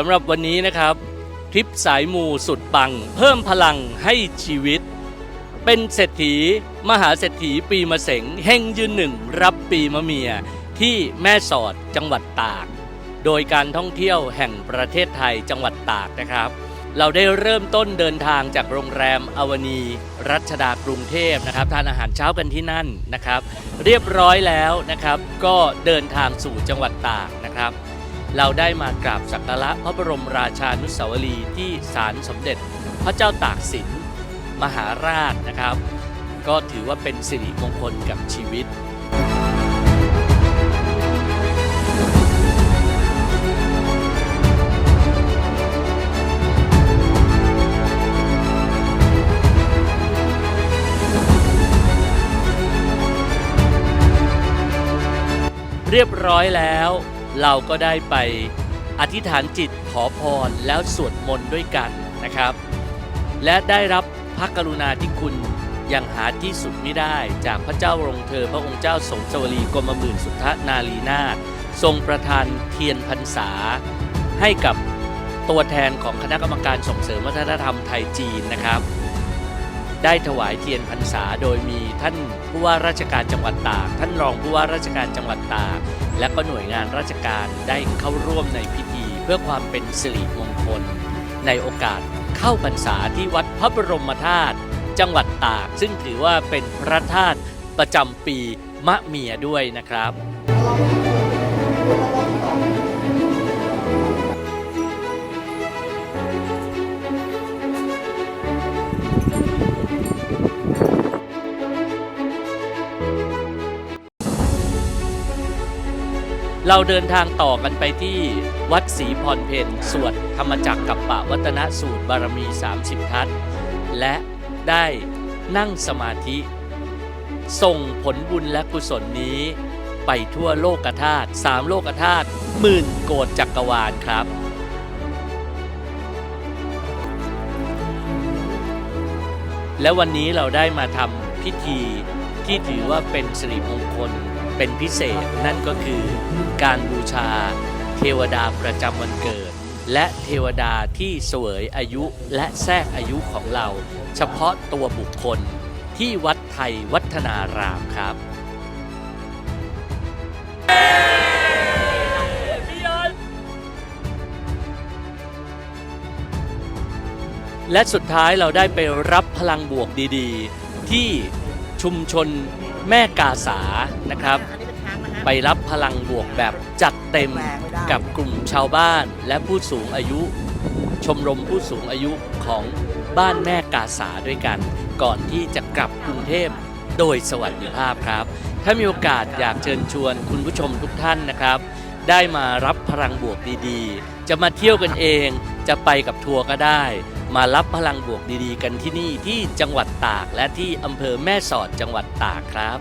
สำหรับวันนี้นะครับ ทริปสายมูสุดปัง เพิ่มพลังให้ชีวิต เป็นเศรษฐี มหาเศรษฐีปีมะเสงเฮงยืนหนึ่งรับปีมะเมีย ที่แม่สอดจังหวัดตาก โดยการท่องเที่ยวแห่งประเทศไทยจังหวัดตากนะครับ เราได้เริ่มต้นเดินทางจากโรงแรมอวนี รัชดากรุงเทพนะครับทานอาหารเช้ากันที่นั่นนะครับ เรียบร้อยแล้วนะครับ ก็เดินทางสู่จังหวัดตากนะครับ เราได้มากราบสักการะพระบรมราชานุสาวรีย์ที่ศาลสมเด็จ พระเจ้าตากสินมหาราชนะครับ ก็ถือว่าเป็นสิริมงคลกับชีวิตเรียบร้อยแล้ว เราก็ได้ไปอธิษฐานจิตขอพรแล้วสวดมนต์ด้วยกันนะครับ และได้รับพระกรุณาธิคุณอย่างหาที่สุดไม่ได้จากพระเจ้ารงเธอพระองค์เจ้าสมสวรีกรมหมื่นสุทธนารีนาถทรงประทานเทียนพรรษา ให้กับตัวแทนของคณะกรรมการส่งเสริมวัฒนธรรมไทยจีนนะครับ ได้ถวายเทียนพรรษาโดยมีท่านผู้ว่าราชการจังหวัดตาก ท่านรองผู้ว่าราชการจังหวัดตาก และก็หน่วยงานราชการได้เข้าร่วมในพิธี เพื่อความเป็นสิริมงคล ในโอกาสเข้าพรรษาที่วัดพระบรมธาตุจังหวัดตาก ซึ่งถือว่าเป็นพระธาตุประจำปีมะเมียด้วยนะครับ เราเดินทางต่อกันไปที่วัดศรีพรเพนสวดธรรมจักรกับปะวัตนสูตรบารมี 30 ทัศน์และได้นั่งสมาธิ ส่งผลบุญและกุศลนี้ไปทั่วโลกธาตุสามโลกธาตุหมื่นโกดจักรวาลครับและวันนี้เราได้มาทำพิธีที่ถือว่าเป็นสิริมงคล เป็นพิเศษนั่นก็คือการบูชาเทวดาประจำวันเกิด และเทวดาที่เสวยอายุและแทรกอายุของเรา เฉพาะตัวบุคคลที่วัดไทยวัฒนารามครับและสุดท้ายเราได้ไปรับพลังบวกดีๆ ที่ชุมชน แม่กาสานะครับอันนี้เป็นช้างนะฮะไปรับพลังบวกแบบจัดเต็มแรงไม่ได้กับกลุ่มชาวบ้านและผู้สูงอายุ ชมรมผู้สูงอายุของบ้านแม่กาสาด้วยกัน ก่อนที่จะกลับกรุงเทพโดยสวัสดิภาพครับ ถ้ามีโอกาสอยากเชิญชวนคุณผู้ชมทุกท่านนะครับ ได้มารับพลังบวกดีๆ จะมาเที่ยวกันเอง จะไปกับทัวร์ก็ได้ มารับพลังบวกดีๆ กันที่นี่ที่จังหวัดตาก และที่อำเภอแม่สอดจังหวัดตากครับ